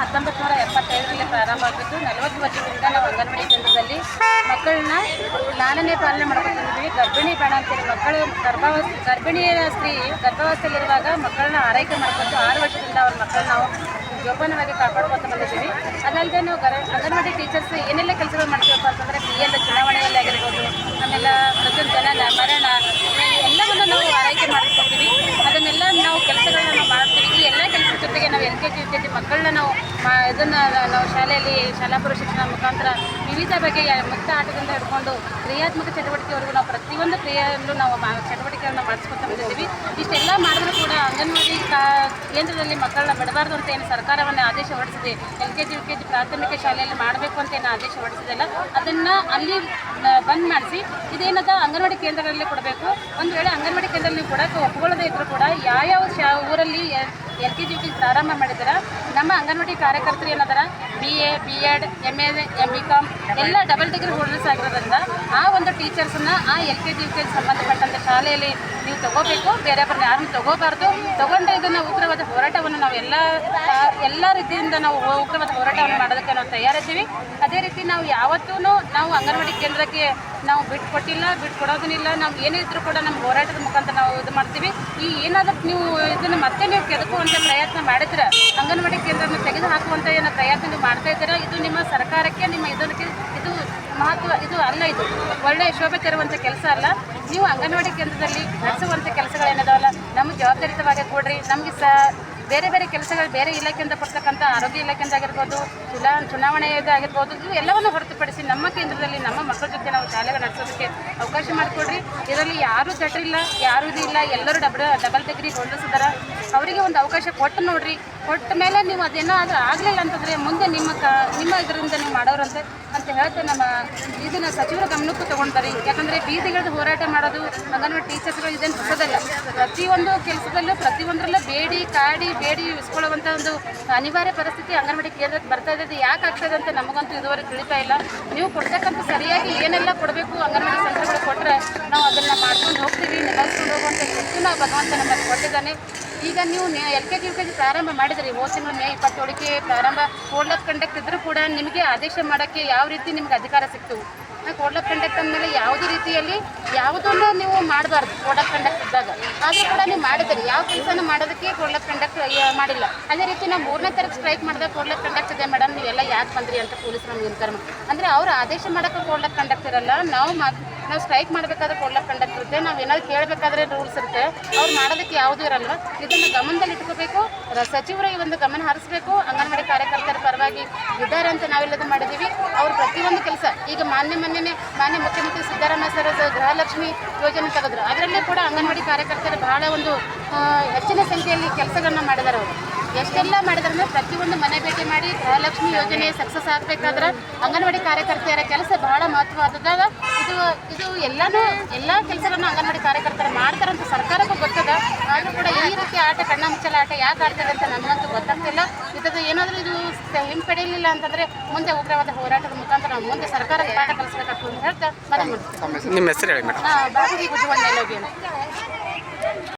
ಹತ್ತೊಂಬತ್ತು ನೂರ ಎಪ್ಪತ್ತೈದರಲ್ಲಿ ಪ್ರಾರಂಭ ಆಗಿದ್ದು ನಲವತ್ತು ವರ್ಷದಿಂದ ನಾವು ಅಂಗನವಾಡಿ ಕೇಂದ್ರದಲ್ಲಿ ಮಕ್ಕಳನ್ನ ಲಾಲನೆ ಪಾಲನೆ ಮಾಡ್ಕೊತಿದ್ದೀವಿ. ಗರ್ಭಿಣಿ ಬೇಡ ಅಂತೇಳಿ ಮಕ್ಕಳು ಗರ್ಭಾವಸ್ಥೆ ಗರ್ಭಿಣಿಯ ಸ್ತ್ರೀ ಗರ್ಭಾವಸ್ಥೆಯಲ್ಲಿರುವಾಗ ಮಕ್ಕಳನ್ನ ಆರೈಕೆ ಮಾಡ್ಕೊಂಡು ಆರು ವರ್ಷದಿಂದ ಅವ್ರ ಮಕ್ಕಳನ್ನ ನಾವು ಜೋಪಾನವಾಗಿ ಕಾಪಾಡ್ಕೊತ ಬಂದಿದ್ದೀವಿ. ಅದಲ್ಲದೆ ನಾವು ಗರ, ಅಂಗನವಾಡಿ ಟೀಚರ್ಸ್ ಏನೆಲ್ಲ ಕೆಲಸಗಳು ಮಾಡ್ತೀವಪ್ಪ ಅಂತಂದರೆ ಬಿ ಎಲ್ ಚುನಾವಣೆಯಲ್ಲಿ ಆಗಿರ್ಬೋದು, ಆಮೇಲೆ ಪ್ರತಿಯೊಂದು ಜನನ ಮರಣ ಎಲ್ಲವನ್ನು ನಾವು ಆರೈಕೆ ಮಾಡ್ಕೊತೀವಿ ಅದನ್ನೆಲ್ಲ ನಾವು ಕೆಲಸಗಳನ್ನ ನಾವು ಮಾಡ್ತೀವಿ ಈ ಎಲ್ಲ ಕೆಲಸದ ಜೊತೆಗೆ ನಾವು L K G, U K G ಮಕ್ಕಳನ್ನ ನಾವು ಇದನ್ನು ನಾವು ಶಾಲೆಯಲ್ಲಿ ಶಾಲಾ ಶಿಕ್ಷಣ ಮುಖಾಂತರ ವಿವಿಧ ಬಗೆಯ ಮುಕ್ತ ಆಟದಿಂದ ಹಿಡ್ಕೊಂಡು ಕ್ರಿಯಾತ್ಮಕ ಚಟುವಟಿಕೆವರೆಗೂ ನಾವು ಪ್ರತಿಯೊಂದು ಕ್ರಿಯೆಯಲ್ಲೂ ನಾವು ಚಟುವಟಿಕೆಗಳನ್ನ ಮಾಡಿಸ್ಕೊತಾ ಬಂದಿದ್ದೀವಿ. ಇಷ್ಟೆಲ್ಲ ಮಾಡಿದ್ರು ಕೂಡ ಅಂಗನವಾಡಿ ಕೇಂದ್ರದಲ್ಲಿ ಮಕ್ಕಳನ್ನ ಬಿಡಬಾರ್ದು ಅಂತ ಏನು ಸರ್ಕಾರವನ್ನು ಆದೇಶ ಹೊರಡಿಸಿದೆ. L K G, U K G ಪ್ರಾಥಮಿಕ ಶಾಲೆಯಲ್ಲಿ ಮಾಡಬೇಕು ಅಂತ ಏನು ಆದೇಶ ಹೊರಡಿಸಿದೆಲ್ಲ, ಅದನ್ನು ಅಲ್ಲಿ ಬಂದ್ ಮಾಡಿಸಿ, ಇದೇನದ ಅಂಗನವಾಡಿ ಕೇಂದ್ರಗಳಲ್ಲಿ ಕೊಡಬೇಕು. ಒಂದು ವೇಳೆ ಅಂಗನವಾಡಿ ಕೇಂದ್ರದಲ್ಲಿ ಕೊಡೋಕೆ ಒಪ್ಕೊಳ್ಳದೇ ಇದ್ರು ಕೂಡ, ಯಾವ್ಯಾವ ಶಾ ಊರಲ್ಲಿ L K G U K ಪ್ರಾರಂಭ ಮಾಡಿದ್ರೆ. ನಮ್ಮ ಅಂಗನವಾಡಿ ಕಾರ್ಯಕರ್ತರು ಏನದಾರ B A B Ed M A M B Com ಎಲ್ಲ ಡಬಲ್ ಡಿಗ್ರಿ ಹೋಲ್ಡರ್ಸ್ ಆಗಿರೋದ್ರಿಂದ ಆ ಒಂದು ಟೀಚರ್ಸನ್ನು ಆ L K G U K G ಸಂಬಂಧಪಟ್ಟಂತ ಶಾಲೆಯಲ್ಲಿ ನೀವು ತಗೋಬೇಕು ಬೇರೆಯವ್ರನ್ನ ಯಾರನ್ನು ತಗೋಬಾರ್ದು. ತಗೊಂಡ್ರೆ ಇದನ್ನು ಉಗ್ರವಾದ ಹೋರಾಟವನ್ನು ನಾವು ಎಲ್ಲ ಎಲ್ಲ ರೀತಿಯಿಂದ ನಾವು ಉಗ್ರವಾದ ಹೋರಾಟವನ್ನು ಮಾಡೋದಕ್ಕೆ ನಾವು ತಯಾರಿದ್ದೀವಿ. ಅದೇ ರೀತಿ ನಾವು ಯಾವತ್ತೂ ನಾವು ಅಂಗನವಾಡಿ ಕೇಂದ್ರಕ್ಕೆ ನಾವು ಬಿಟ್ಕೊಟ್ಟಿಲ್ಲ ಬಿಟ್ಕೊಡೋದನ್ನಿಲ್ಲ ನಾವು ಏನೇ ಇದ್ರೂ ಕೂಡ ನಮ್ಮ ಹೋರಾಟದ ಮುಖಾಂತರ ನಾವು ಇದು ಮಾಡ್ತೀವಿ. ಈ ಏನಾದರೂ ನೀವು ಇದನ್ನು ಮತ್ತೆ ನೀವು ಕೆದಕುವಂಥ ಪ್ರಯತ್ನ ಮಾಡಿದ್ರೆ, ಅಂಗನವಾಡಿ ಕೇಂದ್ರವನ್ನು ತೆಗೆದು ಹಾಕುವಂಥ ಏನೋ ಪ್ರಯತ್ನ ನೀವು ಮಾಡ್ತಾ ಇದ್ದೀರಾ? ಇದು ನಿಮ್ಮ ಸರ್ಕಾರಕ್ಕೆ, ನಿಮ್ಮ ಇದಕ್ಕೆ ಇದು ಮಹತ್ವ, ಇದು ಅಲ್ಲ ಇದು. ಒಳ್ಳೆಯ ಶೋಭೆ ತರುವಂಥ ಕೆಲಸ ಅಲ್ಲ. ನೀವು ಅಂಗನವಾಡಿ ಕೇಂದ್ರದಲ್ಲಿ ನಡೆಸುವಂಥ ಕೆಲಸಗಳೇನದಾವಲ್ಲ, ನಮಗೆ ಜವಾಬ್ದಾರಿತವಾಗಿ ಕೊಡ್ರಿ. ನಮಗೆ ಸ ಬೇರೆ ಬೇರೆ ಕೆಲಸಗಳು ಬೇರೆ ಇಲಾಖೆಯಿಂದ ಕೊಡ್ತಕ್ಕಂಥ ಆರೋಗ್ಯ ಇಲಾಖೆಯಿಂದ ಆಗಿರ್ಬೋದು ಚುನಾ ಚುನಾವಣೆಯದಾಗಿರ್ಬೋದು ಇವು ಎಲ್ಲವನ್ನು ಹೊರತುಪಡಿಸಿ ನಮ್ಮ ಕೇಂದ್ರದಲ್ಲಿ ನಮ್ಮ ಮಕ್ಕಳ ಜೊತೆ ನಾವು ಶಾಲೆಗಳು ನಡೆಸೋದಕ್ಕೆ ಅವಕಾಶ ಮಾಡಿಕೊಡ್ರಿ. ಇದರಲ್ಲಿ ಯಾರೂ ಜಟ್ರಿಲ್ಲ ಯಾರೂ ಇದು ಇಲ್ಲ, ಎಲ್ಲರೂ ಡಬಲ್ ಡಬಲ್ ಡಿಗ್ರಿ ಹೊಂದಿಸಿದಾರ ಅವರಿಗೆ ಒಂದು ಅವಕಾಶ ಕೊಟ್ಟು ನೋಡ್ರಿ. ಕೊಟ್ಟ ಮೇಲೆ ನೀವು ಅದೇನಾದ್ರೂ ಆಗಲಿಲ್ಲ ಅಂತಂದರೆ ಮುಂದೆ ನಿಮ್ಮ ಕ, ನಿಮ್ಮ ಇದರಿಂದ ನೀವು ಮಾಡೋರಂತೆ. ಅಂತ ಹೇಳ್ತಾ ನಮ್ಮ ಇದನ್ನ ಸಚಿವರ ಗಮನಕ್ಕೂ ತಗೊಳ್ತಾರೆ ಯಾಕಂದರೆ ಬೀದಿಗಳದ್ದು ಹೋರಾಟ ಮಾಡೋದು ಅಂಗನವಾಡಿ ಟೀಚರ್ಸ್ಗಳು ಇದೇನು ಹೊಸದಲ್ಲ. ಪ್ರತಿಯೊಂದು ಕೆಲಸದಲ್ಲೂ ಪ್ರತಿಯೊಂದರಲ್ಲೂ ಬೇಡಿ, ಕಾಡಿ, ಬೇಡಿ ಇಸ್ಕೊಳ್ಳುವಂಥ ಒಂದು ಅನಿವಾರ್ಯ ಪರಿಸ್ಥಿತಿ ಅಂಗನವಾಡಿ ಕೇಂದ್ರಕ್ಕೆ ಬರ್ತಾ ಇದೆ ಯಾಕೆ ಆಗ್ತದೆ ಅಂತ ನಮಗಂತೂ ಇದುವರೆಗೆ ತಿಳಿತಾ ಇಲ್ಲ. ನೀವು ಕೊಡ್ತಕ್ಕಂಥ ಸರಿಯಾಗಿ ಏನೆಲ್ಲ ಕೊಡಬೇಕು ಅಂಗನವಾಡಿ ಸಂಸ್ಥೆಗಳು ಕೊಟ್ಟರೆ ನಾವು ಅದನ್ನು ಮಾಡ್ಕೊಂಡು ಹೋಗ್ತೀವಿ, ನಿಭಾಯಿಸ್ಕೊಂಡು ಹೋಗುವಂಥ ನಾವು ಭಗವಂತ ನಮ್ಮಲ್ಲಿ ಕೊಟ್ಟಿದ್ದಾನೆ. ಈಗ ನೀವು L K G U K G ಪ್ರಾರಂಭ ಮಾಡಿದ್ರಿ. ತಿಂಗಳು ಮೇ ಇಪ್ಪತ್ತೇಳಕ್ಕೆ ಪ್ರಾರಂಭ. ಕೋಡ್ ಆಫ್ ಕಂಡಕ್ಟ್ ಇದ್ರೂ ಕೂಡ ನಿಮಗೆ ಆದೇಶ ಮಾಡೋಕ್ಕೆ ಯಾವ ರೀತಿ ನಿಮ್ಗೆ ಅಧಿಕಾರ ಸಿಕ್ತು? ಕೋಡ್ ಆಫ್ ಕಂಡಕ್ಟ್ ಅಂದಮೇಲೆ ಯಾವುದೇ ರೀತಿಯಲ್ಲಿ ಯಾವುದನ್ನು ನೀವು ಮಾಡಬಾರ್ದು ಕೋಡ್ ಆಫ್ ಕಂಡಕ್ಟ್ ಇದ್ದಾಗ. ಆದರೂ ಕೂಡ ನೀವು ಮಾಡಿದ್ರಿ. ಯಾವ ಕೆಲಸನ ಮಾಡೋದಕ್ಕೆ ಕೋಡ್ ಆಫ್ ಕಂಡಕ್ಟ್ ಮಾಡಿಲ್ಲ. ಅದೇ ರೀತಿ ನಾವು ಮೂರನೇ ತಾರೀಕು ಸ್ಟ್ರೈಕ್ ಮಾಡಿದಾಗ ಕೋಡ್ ಆಫ್ ಕಂಡಕ್ಟ್ ಇದೆ ಮೇಡಮ್ ನೀವೆಲ್ಲ ಯಾಕೆ ಬಂದ್ರಿ ಅಂತ ಪೊಲೀಸರು ನಮ್ಗೆ ಇನ್ಕರ್ ಅಂದರೆ ಅವ್ರು ಆದೇಶ ಮಾಡೋಕ್ಕೆ ಕೋಡ್ ಆಫ್ ಕಂಡಕ್ಟ್ ಇರಲ್ಲ. ನಾವು ಮಾತ್ ನಾವು ಸ್ಟ್ರೈಕ್ ಮಾಡಬೇಕಾದ್ರೆ ಕೋಡ್ ಕಂಡಕ್ಟರ್ ಕಂಡಕ್ಟ್ ಇರುತ್ತೆ ನಾವು ಏನಾದ್ರು ಕೇಳಬೇಕಾದ್ರೆ ರೂಲ್ಸ್ ಇರುತ್ತೆ. ಅವ್ರು ಮಾಡೋದಕ್ಕೆ ಯಾವುದೂ ಇರಲ್ಲ. ಇದನ್ನು ಗಮನದಲ್ಲಿ ಇಟ್ಕೋಬೇಕು. ಸಚಿವರು ಈ ಒಂದು ಗಮನ ಹರಿಸಬೇಕು. ಅಂಗನವಾಡಿ ಕಾರ್ಯಕರ್ತರ ಪರವಾಗಿ ಇದ್ದಾರೆ ಅಂತ ನಾವೆಲ್ಲದು ಮಾಡಿದ್ದೀವಿ. ಅವ್ರು ಪ್ರತಿಯೊಂದು ಕೆಲಸ ಈಗ ಮಾನ್ಯ ಮೊನ್ನೆ ಮಾನ್ಯ ಮುಖ್ಯಮಂತ್ರಿ ಸಿದ್ದರಾಮಯ್ಯ ಸರ್ ಗೃಹಲಕ್ಷ್ಮಿ ಯೋಜನೆ ತೆಗೆದ್ರು. ಅದರಲ್ಲೇ ಕೂಡ ಅಂಗನವಾಡಿ ಕಾರ್ಯಕರ್ತರು ಬಹಳ ಒಂದು ಹೆಚ್ಚಿನ ಸಂಖ್ಯೆಯಲ್ಲಿ ಕೆಲಸಗಳನ್ನ ಮಾಡಿದ್ದಾರೆ ಅವರು. ಎಷ್ಟೆಲ್ಲ ಮಾಡಿದ್ರೆ ಅಂದ್ರೆ ಪ್ರತಿಯೊಂದು ಮನೆ ಭೇಟಿ ಮಾಡಿ ಗೃಹಲಕ್ಷ್ಮಿ ಯೋಜನೆ ಸಕ್ಸಸ್ ಆಗಬೇಕಾದ್ರೆ ಅಂಗನವಾಡಿ ಕಾರ್ಯಕರ್ತೆಯರ ಕೆಲಸ ಬಹಳ ಮಹತ್ವವಾದಾಗ ಇದು ಇದು ಎಲ್ಲನೂ, ಎಲ್ಲ ಕೆಲಸಗಳನ್ನ ಅಂಗನವಾಡಿ ಕಾರ್ಯಕರ್ತರು ಮಾಡ್ತಾರಂತ ಸರ್ಕಾರಕ್ಕೂ ಗೊತ್ತದ. ಆದರೂ ಕೂಡ ಈ ರೀತಿ ಆಟ, ಕಣ್ಣ ಮುಚ್ಚಲ ಆಟ ಯಾಕೆ ಆಡ್ತದೆ ಅಂತ ನಮಗಂತೂ ಗೊತ್ತಾಗ್ತಿಲ್ಲ. ಇದು ಏನಾದರೂ ಇದು ಹಿಂಪಡೆಯಲಿಲ್ಲ ಅಂತಂದರೆ ಮುಂದೆ ಉಗ್ರವಾದ ಹೋರಾಟದ ಮುಖಾಂತರ ಮುಂದೆ ಸರ್ಕಾರಕ್ಕೆ ನಿಮ್ಮ ಹೆಸರು ಹೇಳಿ ಮೇಡಮ್.